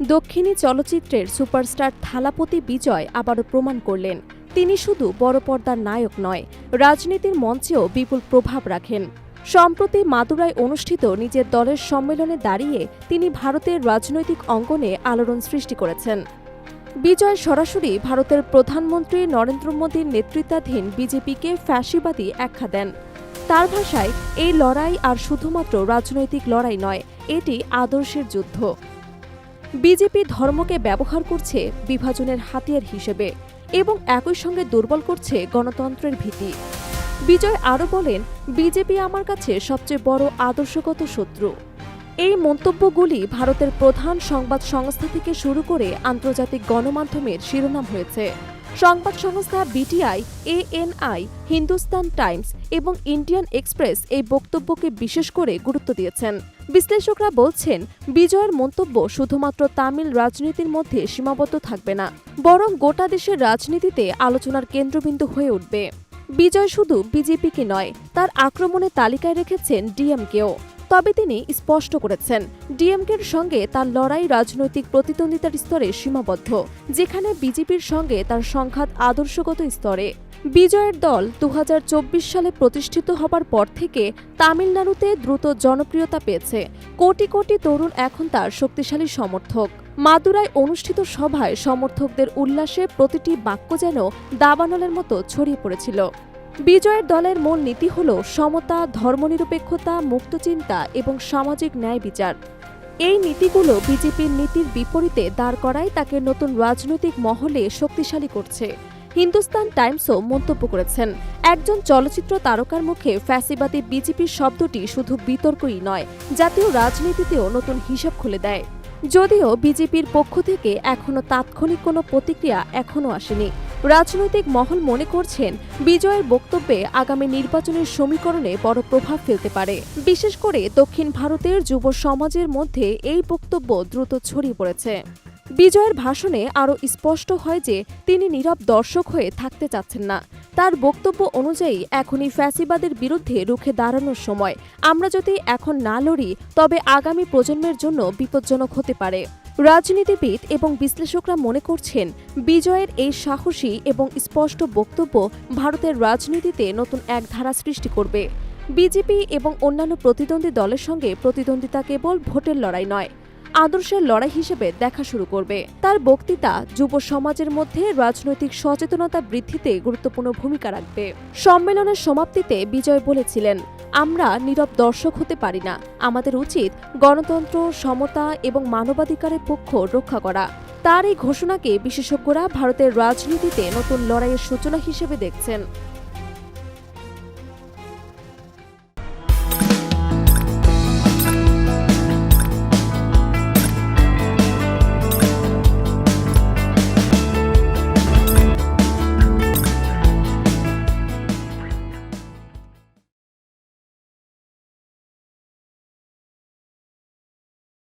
দক্ষিণী চলচ্চিত্রের সুপারস্টার থালাপতি বিজয় আবারও প্রমাণ করলেন, তিনি শুধু বড় পর্দার নায়ক নয়, রাজনীতির মঞ্চেও বিপুল প্রভাব রাখেন। সম্প্রতি মাদুরায় অনুষ্ঠিত নিজের দলের সম্মেলনে দাঁড়িয়ে তিনি ভারতের রাজনৈতিক অঙ্গনে আলোড়ন সৃষ্টি করেছেন। বিজয় সরাসরি ভারতের প্রধানমন্ত্রী নরেন্দ্র মোদীর নেতৃত্বাধীন বিজেপিকে ফ্যাসিবাদী আখ্যা দেন। তার ভাষায়, এই লড়াই আর শুধুমাত্র রাজনৈতিক লড়াই নয়, এটি আদর্শের যুদ্ধ। বিজেপি ধর্মকে ব্যবহার করছে বিভাজনের হাতিয়ার হিসেবে এবং একই সঙ্গে দুর্বল করছে গণতন্ত্রের ভীতি। বিজয় আরও বলেন, বিজেপি আমার কাছে সবচেয়ে বড় আদর্শগত শত্রু। এই মন্তব্যগুলি ভারতের প্রধান সংবাদ সংস্থা থেকে শুরু করে আন্তর্জাতিক গণমাধ্যমের শিরোনাম হয়েছে। সংবাদ সংস্থা বিটিআই, এএনআই, হিন্দুস্তান টাইমস এবং ইন্ডিয়ান এক্সপ্রেস এই বক্তব্যকে বিশেষ করে গুরুত্ব দিয়েছেন। বিশ্লেষকরা বলছেন, বিজয়ের মন্তব্য শুধুমাত্র তামিল রাজনীতির মধ্যে সীমাবদ্ধ থাকবে না, বরং গোটা দেশের রাজনীতিতে আলোচনার কেন্দ্রবিন্দু হয়ে উঠবে। বিজয় শুধু বিজেপিকে নয়, তার আক্রমণের তালিকায় রেখেছেন ডিএমকেও। তবে তিনি স্পষ্ট করেছেন, ডিএমকের সঙ্গে তার লড়াই রাজনৈতিক প্রতিদ্বন্দ্বিতার স্তরে সীমাবদ্ধ, যেখানে বিজেপির সঙ্গে তার সংঘাত আদর্শগত স্তরে। বিজয়ের দল দু হাজার চব্বিশ সালে প্রতিষ্ঠিত হবার পর থেকে তামিলনাড়ুতে দ্রুত জনপ্রিয়তা পেয়েছে। কোটি কোটি তরুণ এখন তার শক্তিশালী সমর্থক। মাদুরায় অনুষ্ঠিত সভায় সমর্থকদের উল্লাসে প্রতিটি বাক্য যেন দাবানলের মতো ছড়িয়ে পড়েছিল। বিজয়ের দলের মূল নীতি হল সমতা, ধর্মনিরপেক্ষতা, মুক্তচিন্তা এবং সামাজিক ন্যায় বিচার। এই নীতিগুলো বিজেপির নীতির বিপরীতে দাঁড় করায় তাকে নতুন রাজনৈতিক মহলে শক্তিশালী করছে। হিন্দুস্তান টাইমসও মন্তব্য করেছেন, একজন চলচ্চিত্র তারকার মুখে ফ্যাসিবাদী বিজেপির শব্দটি শুধু বিতর্কই নয়, জাতীয় রাজনীতিতেও নতুন হিসাব খুলে দেয়। যদিও বিজেপির পক্ষ থেকে এখনও তাৎক্ষণিক কোনো প্রতিক্রিয়া এখনও আসেনি। রাজনৈতিক মহল মনে করছেন বিজয়ের বক্তব্যে আগামী নির্বাচনের সমীকরণে বড় প্রভাব ফেলতে পারে। বিশেষ করে দক্ষিণ ভারতের যুব সমাজের মধ্যে এই বক্তব্য দ্রুত ছড়িয়ে পড়েছে। বিজয়ের ভাষণে আরও স্পষ্ট হয় যে তিনি নীরব দর্শক হয়ে থাকতে চাচ্ছেন না। তার বক্তব্য অনুযায়ী এখনই ফ্যাসিবাদের বিরুদ্ধে রুখে দাঁড়ানোর সময়। আমরা যদি এখন না লড়ি, তবে আগামী প্রজন্মের জন্য বিপজ্জনক হতে পারে। রাজনীতিবিদ এবং বিশ্লেষকরা মনে করছেন, বিজয়ের এই সাহসী এবং স্পষ্ট বক্তব্য ভারতের রাজনীতিতে নতুন এক ধারা সৃষ্টি করবে। বিজেপি এবং অন্যান্য প্রতিদ্বন্দ্বী দলের সঙ্গে প্রতিদ্বন্দ্বিতা কেবল ভোটের লড়াই নয়, আদর্শের লড়াই হিসেবে দেখা শুরু করবে। তার বক্তৃতা যুব সমাজের মধ্যে রাজনৈতিক সচেতনতা বৃদ্ধিতে গুরুত্বপূর্ণ ভূমিকা রাখবে। সম্মেলনের সমাপ্তিতে বিজয় বলেছিলেন আমরা নীরব দর্শক হতে পারি না। আমাদের উচিত গণতন্ত্র, সমতা এবং মানবাধিকারের পক্ষ রক্ষা করা। তার এই ঘোষণাকে বিশেষজ্ঞরা ভারতের রাজনীতিতে নতুন লড়াইয়ের সূচনা হিসেবে দেখছেন।